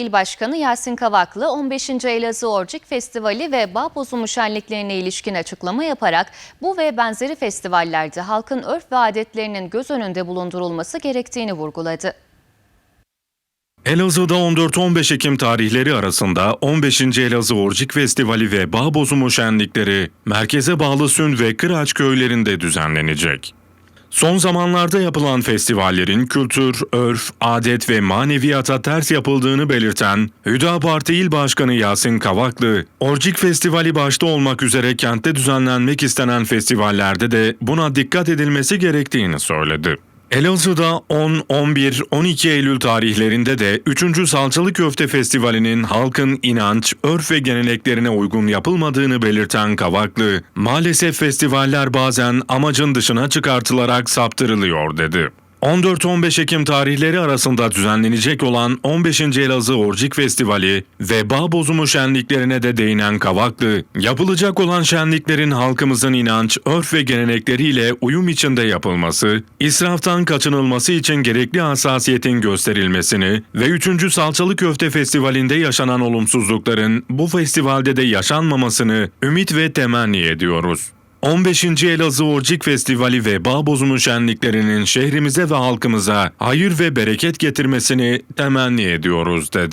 İl Başkanı Yasin Kavaklı 15. Elazığ Orcik Festivali ve Bağ Bozumu şenliklerine ilişkin açıklama yaparak bu ve benzeri festivallerde halkın örf ve adetlerinin göz önünde bulundurulması gerektiğini vurguladı. Elazığ'da 14-15 Ekim tarihleri arasında 15. Elazığ Orcik Festivali ve Bağ Bozumu şenlikleri merkeze bağlı Sün ve Kıraç köylerinde düzenlenecek. Son zamanlarda yapılan festivallerin kültür, örf, adet ve maneviyata ters yapıldığını belirten Hüda Parti İl Başkanı Yasin Kavaklı, Orcik Festivali başta olmak üzere kentte düzenlenmek istenen festivallerde de buna dikkat edilmesi gerektiğini söyledi. Elazığ'da 10, 11, 12 Eylül tarihlerinde de 3. Salçalı Köfte Festivali'nin halkın inanç, örf ve geleneklerine uygun yapılmadığını belirten Kavaklı, maalesef festivaller bazen amacın dışına çıkartılarak saptırılıyor dedi. 14-15 Ekim tarihleri arasında düzenlenecek olan 15. Elazığ Orcik Festivali ve Bağ Bozumu şenliklerine de değinen Kavaklı, yapılacak olan şenliklerin halkımızın inanç, örf ve gelenekleriyle uyum içinde yapılması, israftan kaçınılması için gerekli hassasiyetin gösterilmesini ve 3. Salçalı Köfte Festivali'nde yaşanan olumsuzlukların bu festivalde de yaşanmamasını ümit ve temenni ediyoruz. 15. Elazığ Orcik Festivali ve Bağ Bozumu şenliklerinin şehrimize ve halkımıza hayır ve bereket getirmesini temenni ediyoruz dedi.